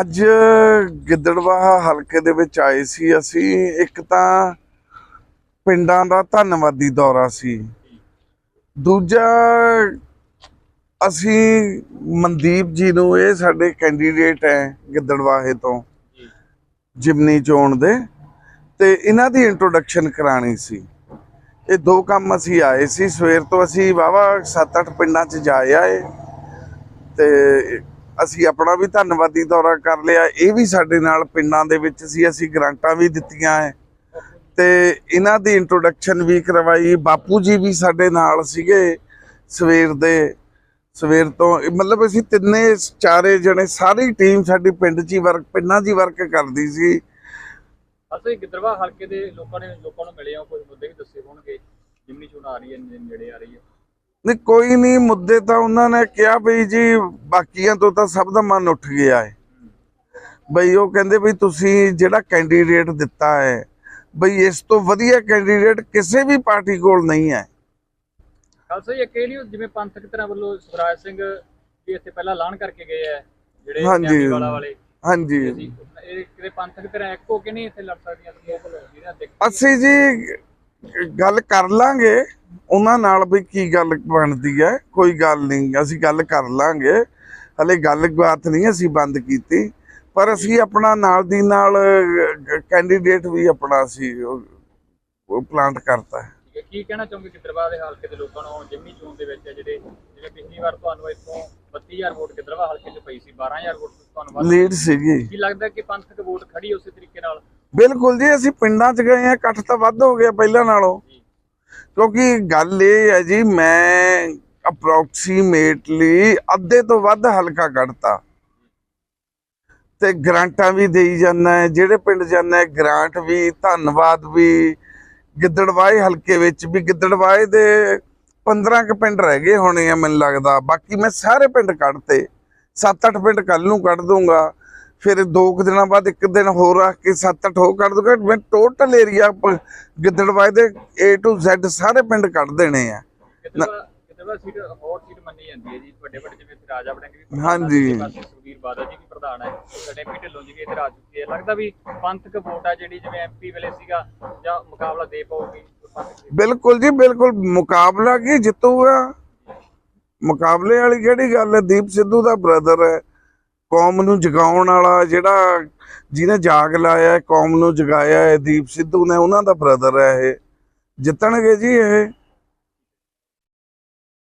ਅੱਜ ਗਿੱਦੜਵਾਹਾ ਹਲਕੇ ਦੇ ਵਿੱਚ ਆਏ ਸੀ ਅਸੀਂ। ਇੱਕ ਤਾਂ ਪਿੰਡਾਂ ਦਾ ਧੰਨਵਾਦੀ ਦੌਰਾ ਸੀ। ਦੂਜਾ, ਅਸੀਂ ਮਨਦੀਪ ਜੀ ਨੂੰ ਇਹ ਸਾਡੇ ਕੈਂਡੀਡੇਟ ਹੈ ਗਿੱਦੜਵਾਹੇ ਤੋਂ, ਜਿਮਨੀ ਚੋਣ ਦੇ। ਤੇ ਇਹਨਾਂ ਦੀ ਇੰਟਰੋਡਕਸ਼ਨ ਕਰਾਣੀ ਸੀ। ਇਹ ਦੋ ਕੰਮ ਅਸੀਂ ਆਏ ਸੀ। ਸਵੇਰ ਤੋਂ ਅਸੀਂ ਵਾਵਾ 7-8 ਪਿੰਡਾਂ 'ਚ ਜਾਏ ਆਏ। ਤੇ ਅਸੀਂ ਆਪਣਾ ਵੀ ਧੰਨਵਾਦੀ ਦੌਰਾ ਕਰ ਲਿਆ। ਇਹ ਵੀ ਸਾਡੇ ਨਾਲ ਪਿੰਡਾਂ ਦੇ ਵਿੱਚ ਸੀ। ਅਸੀਂ ਗ੍ਰਾਂਟਾਂ ਵੀ ਦਿੱਤੀਆਂ ਹੈ ਤੇ ਇਹਨਾਂ ਦੀ ਇੰਟਰੋਡਕਸ਼ਨ ਵੀ ਕਰਵਾਈ। ਬਾਪੂ ਜੀ ਵੀ ਸਾਡੇ ਨਾਲ ਸੀਗੇ ਸਵੇਰ ਦੇ। ਸਵੇਰ ਤੋਂ ਮਤਲਬ ਅਸੀਂ ਤਿੰਨੇ ਚਾਰੇ ਜਣੇ, ਸਾਰੀ ਟੀਮ ਸਾਡੀ ਪਿੰਡ 'ਚ ਹੀ ਵਰਕ ਪਿੰਡਾਂ 'ਚ ਹੀ ਵਰਕ ਕਰਦੀ ਸੀ। ਅਸੀਂ ਗਿੱਦੜਵਾ ਹਲਕੇ ਦੇ ਲੋਕਾਂ ਨੇ, ਲੋਕਾਂ ਨੂੰ ਮਿਲੇ ਹੋ? ਕੁਝ ਮੁੱਦੇ ਵੀ ਦੱਸੇ ਹੋਣਗੇ? ਜਿੰਨੀ ਚੋਣ ਆ ਰਹੀ ਹੈ ਨੇੜੇ ਆ ਰਹੀ ਹੈ ਨਹੀਂ ਕੋਈ ਨਹੀਂ ਮੁੱਦੇ ਤਾਂ ਉਹਨਾਂ ਨੇ ਕਿਹਾ ਬਈ ਜੀ ਬਾਕੀਆਂ ਤੋਂ ਤਾਂ ਸਭ ਦਾ ਮਨ ਉੱਠ ਗਿਆ ਹੈ ਬਈ ਉਹ ਕਹਿੰਦੇ ਬਈ ਤੁਸੀਂ ਜਿਹੜਾ ਕੈਂਡੀਡੇਟ ਦਿੱਤਾ ਹੈ ਬਈ ਇਸ ਤੋਂ ਵਧੀਆ ਕੈਂਡੀਡੇਟ ਕਿਸੇ ਵੀ ਪਾਰਟੀ ਕੋਲ ਨਹੀਂ ਹੈ। ਖਾਲਸਾ ਜੀ ਜਿਵੇਂ ਪੰਥਕ ਤਰ੍ਹਾਂ ਵੱਲੋਂ ਸਵਰਾਜ ਸਿੰਘ ਵੀ ਇੱਥੇ ਪਹਿਲਾਂ ਐਲਾਨ ਕਰਕੇ ਗਏ ਆ ਜਿਹੜੇ ਹਾਂਜੀ। ਵਾਲੇ ਹਾਂਜੀ। ਇਹ ਕਿਤੇ ਪੰਥਕ ਤਰ੍ਹਾਂ ਇੱਕ ਕੇ ਨਹੀਂ ਇੱਥੇ ਲੜ ਸਕਦੀਆਂ ਅਸੀਂ ਜੀ ਗੱਲ ਕਰ ਲਾਂਗੇ। ਉਹਨਾਂ ਨਾਲ ਵੀ ਕੀ ਗੱਲ ਬਣਦੀ ਹੈ? ਕੋਈ ਗੱਲ ਨਹੀਂ ਅਸੀਂ ਗੱਲ ਕਰ ਲਾਂਗੇ। ਹਲੇ ਗੱਲ ਬਾਤ ਨਹੀਂ ਅਸੀਂ ਬੰਦ ਕੀਤੀ ਪਰ ਅਸੀਂ ਆਪਣਾ ਨਾਲ ਦੀ ਨਾਲ ਕੈਂਡੀਡੇਟ ਵੀ ਆਪਣਾ ਸੀ ਉਹ ਪਲਾਂਟ ਕਰਤਾ ਹੈ। ਕੀ ਕਹਿਣਾ ਚਾਹੋਗੇ ਗਿੱਦੜਵਾ ਦੇ ਹਲਕੇ ਦੇ ਲੋਕਾਂ ਨੂੰ? ਜਿੰਨੀ ਚੋਣ ਦੇ ਵਿੱਚ ਜਿਹੜੇ ਜਿਵੇਂ ਪਿਛਲੀ ਵਾਰ ਤੁਹਾਨੂੰ ਇੱਥੋਂ 32000 ਵੋਟ ਗਿੱਦੜਵਾ ਹਲਕੇ 'ਚ ਪਈ ਸੀ 12000 ਵੋਟ ਤੁਹਾਨੂੰ ਵੱਧ ਲੀਡ ਸੀਗੀ। ਕੀ ਲੱਗਦਾ ਕਿ ਪੰਥਕ ਵੋਟ ਖੜੀ ਉਸੇ ਤਰੀਕੇ ਨਾਲ? ਬਿਲਕੁਲ ਜੀ ਅਸੀਂ ਪਿੰਡਾਂ 'ਚ ਗਏ ਆ ਇਕੱਠ ਤਾਂ ਵੱਧ ਹੋ ਗਿਆ ਪਹਿਲਾਂ ਨਾਲੋਂ। ਕਿਉਂਕਿ ਗੱਲ ਇਹ ਹੈ ਜੀ, ਮੈਂ ਅਪਰੋਕਸੀਮੇਟਲੀ ਅੱਧੇ ਤੋਂ ਵੱਧ ਹਲਕਾ ਕੱਢਤਾ। ਤੇ ਗ੍ਰਾਂਟਾਂ ਵੀ ਦੇਈ ਜਾਂਦਾ ਹੈ, ਜਿਹੜੇ ਪਿੰਡ ਜਾਂਦਾ ਹੈ, ਗ੍ਰਾਂਟ ਵੀ, ਧੰਨਵਾਦ ਵੀ, ਗਿੱਦੜਵਾਏ ਹਲਕੇ ਵਿੱਚ ਵੀ, ਗਿੱਦੜਵਾਏ ਦੇ 15 ਕੁ ਪਿੰਡ ਰਹਿ ਗਏ ਹੋਣੇ ਆ, ਮੈਨੂੰ ਲੱਗਦਾ। ਬਾਕੀ ਮੈਂ ਸਾਰੇ ਪਿੰਡ ਕੱਢਤੇ। 7-8 ਪਿੰਡ ਕੱਲ ਨੂੰ ਕੱਢ ਦੂੰਗਾ। ਫਿਰ ਦੋ ਕੁ ਦਿਨਾਂ ਬਾਅਦ ਇੱਕ ਦਿਨ ਹੋਰ ਰੱਖ ਕੇ 7-8 ਹੋਰ ਕੱਢ ਦੂੰਗਾ। ਮੈਂ ਟੋਟਲ ਏਰੀਆ ਗਿੱਦੜਵਾਏ ਦੇ A to Z ਸਾਰੇ ਪਿੰਡ ਕੱਢ ਦੇਣੇ ਆ। ਗਿੱਦੜਵਾ ਸੀਟ ਹੌਟ ਸੀਟ ਮੰਨੀ ਜਾਂਦੀ ਹੈ ਜੀ। ਵੱਡੇ ਵੱਡੇ ਜਿਵੇਂ ਇੱਥੇ ਰਾਜਾ ਵੜਿੰਗ ਵੀ ਪ੍ਰਧਾਨ ਹੈ, ਹਾਂਜੀ। ਦੂਜੇ ਪਾਸੇ ਸੁਖਬੀਰ ਬਾਦਲ ਜੀ ਵੀ ਪ੍ਰਧਾਨ ਹੈ ਸਾਡੇ ਐਮਪੀ ਢਿੱਲੋਂ ਜੀ ਵੀ ਇੱਧਰ ਆ ਚੁੱਕੇ ਹੈ ਲੱਗਦਾ ਵੀ ਪੰਥਕ ਵੋਟ ਆ ਜਿਹੜੀ ਜਿਵੇਂ ਐਮਪੀ ਵੇਲੇ ਸੀਗਾ ਜਾਂ ਮੁਕਾਬਲਾ ਦੇ ਪਾਉਗੀ। ਪੰਥਕ ਦੀ? ਬਿਲਕੁਲ ਜੀ ਬਿਲਕੁਲ ਮੁਕਾਬਲਾ ਕੀ ਜਿੱਤੂਗਾ? ਮੁਕਾਬਲੇ ਵਾਲੀ ਕਿਹੜੀ ਗੱਲ ਹੈ? ਦੀਪ ਸਿੱਧੂ ਦਾ ਬ੍ਰਦਰ ਹੈ। ਕੌਮ ਨੂੰ ਜਗਾਉਣ ਵਾਲਾ ਜਿਹੜਾ ਜਿਹਨੇ ਜਾਗ ਲਾਇਆ ਕੌਮ ਨੂੰ ਜਗਾਇਆ ਹੈ, ਦੀਪ ਸਿੱਧੂ ਨੇ ਉਹਨਾਂ ਦਾ ਬ੍ਰਦਰ ਹੈ ਇਹ। ਜਿੱਤਣਗੇ ਜੀ ਇਹ।